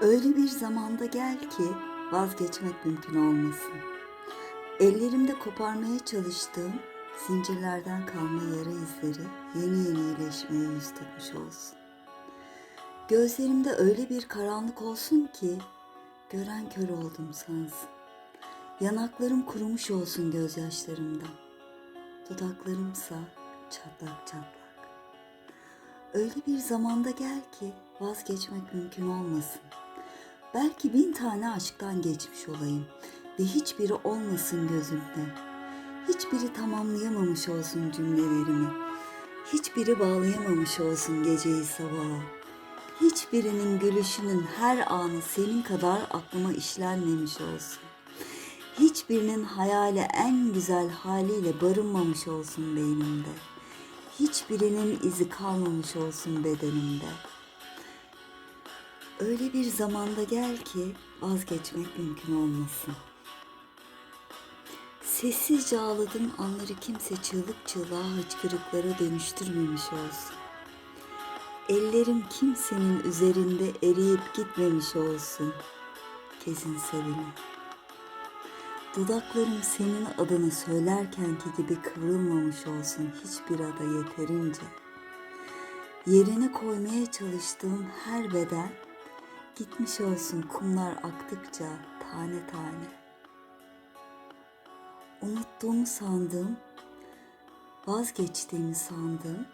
Öyle bir zamanda gel ki vazgeçmek mümkün olmasın. Ellerimde koparmaya çalıştığım zincirlerden kalma yara izleri yeni yeni iyileşmeye yüz tutmuş olsun. Gözlerimde öyle bir karanlık olsun ki gören kör oldum sansın. Yanaklarım kurumuş olsun gözyaşlarımdan. Dudaklarımsa çatlak çatlak. Öyle bir zamanda gel ki vazgeçmek mümkün olmasın. Belki bin tane aşktan geçmiş olayım ve hiçbiri olmasın gözümde. Hiçbiri tamamlayamamış olsun cümlelerimi. Hiçbiri bağlayamamış olsun geceyi sabaha. Hiçbirinin gülüşünün her anı senin kadar aklıma işlenmemiş olsun. Hiçbirinin hayali en güzel haliyle barınmamış olsun beynimde. Hiçbirinin izi kalmamış olsun bedenimde. Öyle bir zamanda gel ki vazgeçmek mümkün olmasın. Sessizce ağladığım anları kimse çığlık çığlığa hıçkırıklara dönüştürmemiş olsun. Ellerim kimsenin üzerinde eriyip gitmemiş olsun. Kezin sevini. Dudaklarım senin adını söylerkenki gibi kıvrılmamış olsun hiçbir ada yeterince. Yerine koymaya çalıştığım her beden gitmiş olsun kumlar aktıkça tane tane. Unuttuğumu sandığım, vazgeçtiğimi sandığım,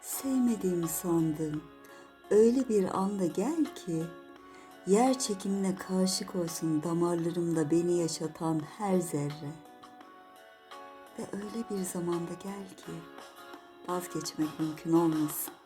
sevmediğimi sandığım öyle bir anda gel ki yer çekimine karşı koysun damarlarımda beni yaşatan her zerre. Ve öyle bir zamanda gel ki vazgeçmek mümkün olmasın.